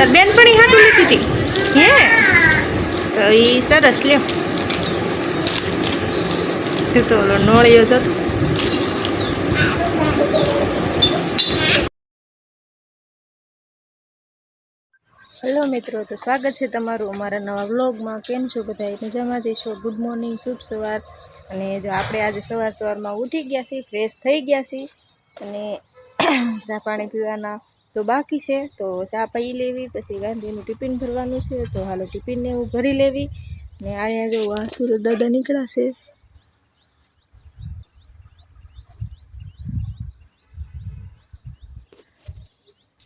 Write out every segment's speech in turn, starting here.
તાર બેનપણી હાથું લીધી હતી હે? તો એ સરસ લ્યો. છે તો ઓલો નોળિયો છો તો. હેલો મિત્રો, તો સ્વાગત છે તમારું અમારા નવા વ્લોગમાં. કેમ છો બધા મજામાં જઈશો ગુડ મોર્નિંગ શુભ સવાર. અને જો આપણે આજે સવાર સવારમાં ઉઠી ગયા છીએ, ફ્રેશ થઈ ગયા છીએ. અને ચા પાણી પીવાના તો બાકી છે. તો ચા પી લેવી, પછી ગાંધીનું ટિફિન ભરવાનું છે. તો હાલો ટિફિનને એવું ભરી લેવી. ને અહીંયા જો આ દાદા નીકળાશે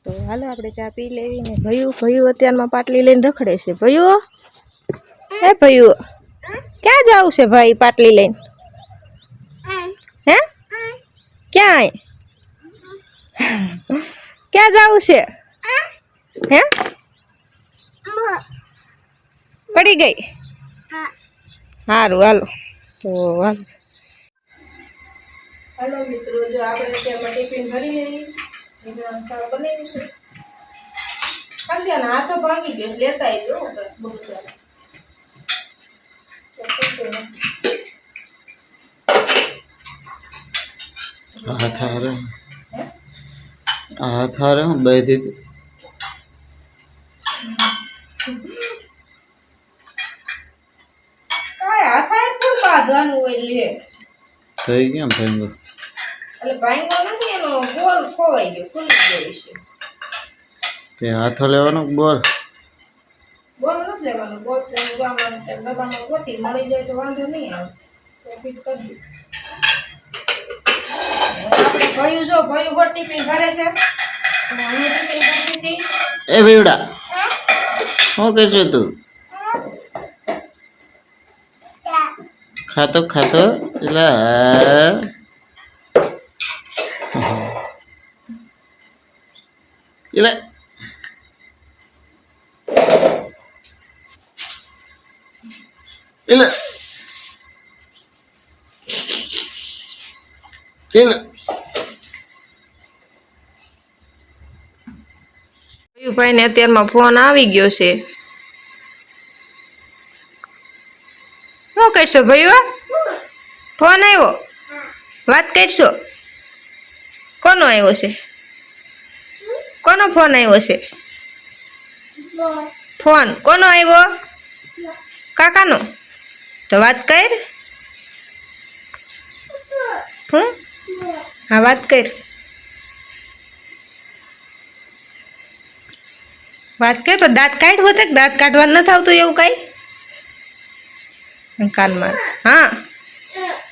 તો હાલો આપણે ચા પી લેવી ને ભયું ભયું અત્યારમાં પાટલી લઈને રખડે છે. ભયું? હે ભયું? ક્યાં જવું છે ભાઈ પાટલી લઈને? હે? ક્યાં ક્યાં જવું છે? હે? પડી ગઈ? સારું હાલો. તો હાલો. હાલો મિત્રો જો આપણે અત્યારમાં ટિફિન ભરી લઈએ બનાવ્યું છે. ખાલી આના હાથો ભાંગી ગયો લેતા આવ્યો હો બહુ સારું ખોટું નથી. હાથ હારે હાથ બે દીધી કાંઈ હાથ હાથ થોડું બાંધવાનું થઈ કેમ ભાંગો? એટલે ભાંગો નથી એનો ગોળ ખોવાઈ ગયો ખુલી ગયો છે તે હાથો લેવાનો કે બોલ નથી લેવાનો ગોળ તો ડબ્બામાં ડબ્બામાં મળી જાય તો વાંધો નહીં આવે. તો ફિટ કરી દઉં. આપણે ભયું જો ભયું ગોળ ટિફિન કરે છે અને તું? ખાતો ખાતો એટલે એટલે એટલે ભાઈને અત્યારમાં ફોન આવી ગયો છે. શું કરશો ભાઈ ફોન આવ્યો? વાત કરશો? કોનો આવ્યો છે? કોનો ફોન આવ્યો છે? ફોન. કોનો આવ્યો? કાકાનો. તો વાત કર. હા, વાત કર. વાત કહે તો દાંત કાઢ હોતે દાંત કાઢવા નથી આવતું એવું કાંઈ? કાનમાં. હા.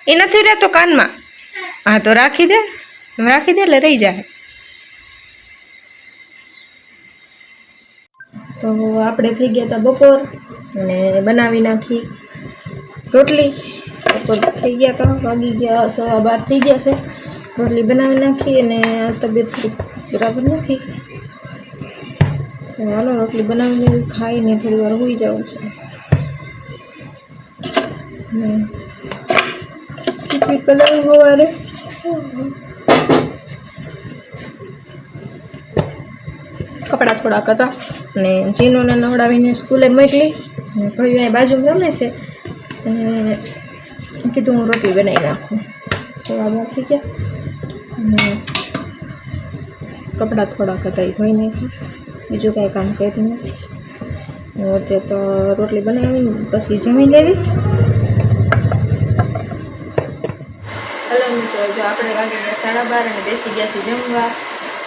એ નથી રહેતો કાનમાં. હા, તો રાખી દે. રાખી દે એટલે રહી જાય. તો આપણે થઈ ગયા હતા બપોર અને બનાવી નાખી રોટલી. બપોર થઈ ગયા હતા, વાગી ગયા, સવા બાર થઈ ગયા છે. રોટલી બનાવી નાખી અને તબિયત બરાબર નથી. તો હાલો રોટલી બનાવીને ખાઈને થોડી વાર હોઈ જવું છે. ટિકિટ કપડાં થોડાક હતા. અને જીનોને નવડાવીને સ્કૂલે મોકલી. ભાઈ અહીં બાજુમાં રમે છે. અને કીધું હું રોટલી બનાવી નાખું. સવા થઈ ગયા. અને કપડાં થોડાક હતા એ ધોઈ નાખ્યા. બીજું કાંઈ કામ કર્યું નથી. અત્યારે તો રોટલી બનાવી પછી જમી લેવી હલો મિત્રો, જો આપણે વાગી સાડા બાર અને બેસી ગયા છીએ જમવા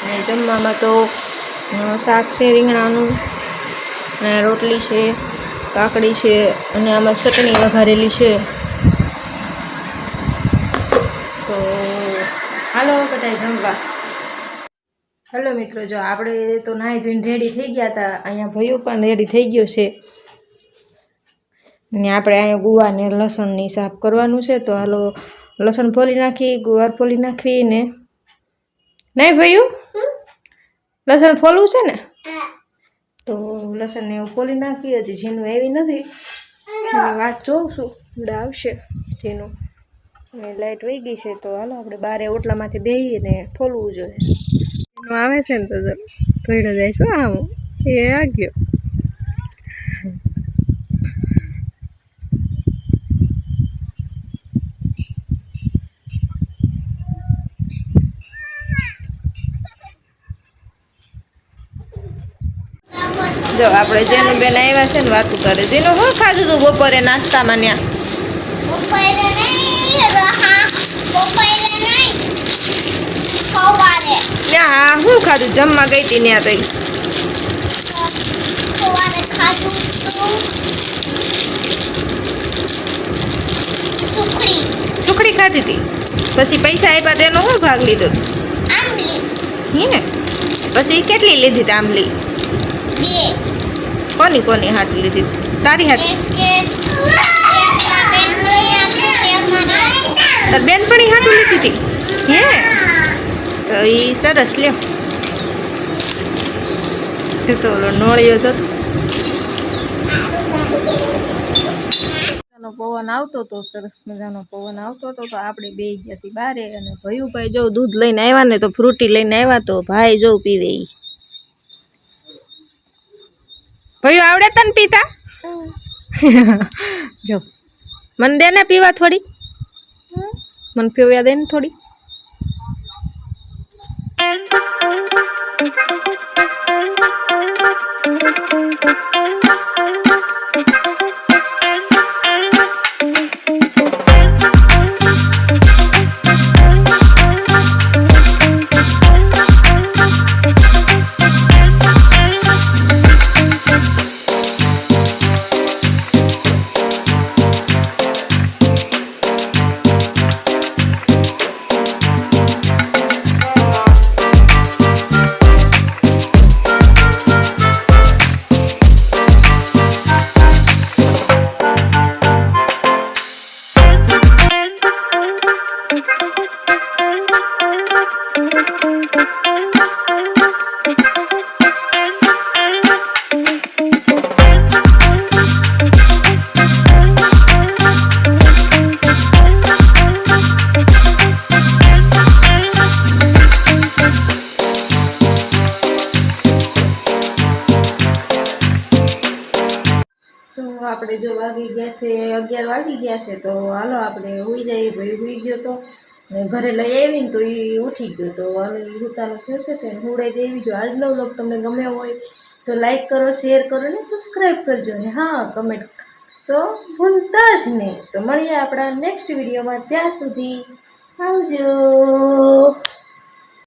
અને જમવામાં તો શાક છે, રીંગણાનું અને રોટલી છે, કાકડી છે, અને આમાં ચટણી વઘારેલી છે. તો, હાલો બધા જમવા. હેલો મિત્રો, જો આપણે તો નાહી ધોઈને રેડી થઈ ગયા હતા. અહીંયા ભયું પણ રેડી થઈ ગયો છે. ને આપણે અહીંયા ગુવાને લસણની સાફ કરવાનું છે. તો હાલો, લસણ ફોલી નાખી, ગુવાર ફોલી નાખવી ને. નહીં ભયું? લસણ ફોલવું છે ને? તો લસણ એવું ફોલી નાખી, હજી જેનું એવી નથી. વાત જોઉં છું ઉડા આવશે જેનું લાઇટ વહી ગઈ છે, તો હાલો આપણે બારે ઓટલામાંથી બેહીએ ને ફોલવું જોઈએ. એનું આવે છે ને તો ધોઈડો જાય છે આમ. એ આ ગયો જો, આપણે જેનું બેન આવ્યા છે ને વાતું કરે. જેનું હું ખાધું તું બપોરે નાસ્તામાં ન્યા બપોરે નહીં રહા બપોરે નહીં સવારે ન્યા આ શું ખાધું? જમવા ગઈ હતી ત્યાં તઈ. સુખડી. ખાધી હતી. પછી પૈસા આપ્યા તેનો શું ભાગ લીધો? હે પછી કેટલી લીધી હતી આંબલી? કોની કોની હાટ લીધી તારી આપી બેનપણી હાટું લીધી હતી હે? તો એ સરસ લ્યો. જો તો ઓલો નોળિયો છે. પવન આવતો તો સરસ મજાનો પવન આવતો હતો તો આપણે બે ગયા છીએ બારે અને ભયુભાઈ જો દૂધ લઈને આવ્યા ને તો ફ્રૂટી લઈને આવ્યા તો ભાઈ જો પીવે ઈ. ભયું આવડે તને પીતા? જો. મને દે ને પીવા થોડી. મને પીવા દે ને થોડી. આપણે જો વાગી ગયા છે, અગિયાર વાગી ગયા છે, તો હાલો આપણે હોઈ જઈએ ભાઈ, હોઈ ગયો તો ઘરે લઈ આવીને તો એ ઉઠી ગયો. તો હાલો એ હુતાનું થયું છે કે હુડાઈ દેવી જો આજનો વ્લોગ તમને ગમ્યો હોય તો લાઈક કરો શેર કરો ને સબસ્ક્રાઈબ કરજો. ને હા કમેન્ટ તો ભૂલતા જ નહીં. તો મળીએ આપણા નેક્સ્ટ વિડીયોમાં ત્યાં સુધી આવજો.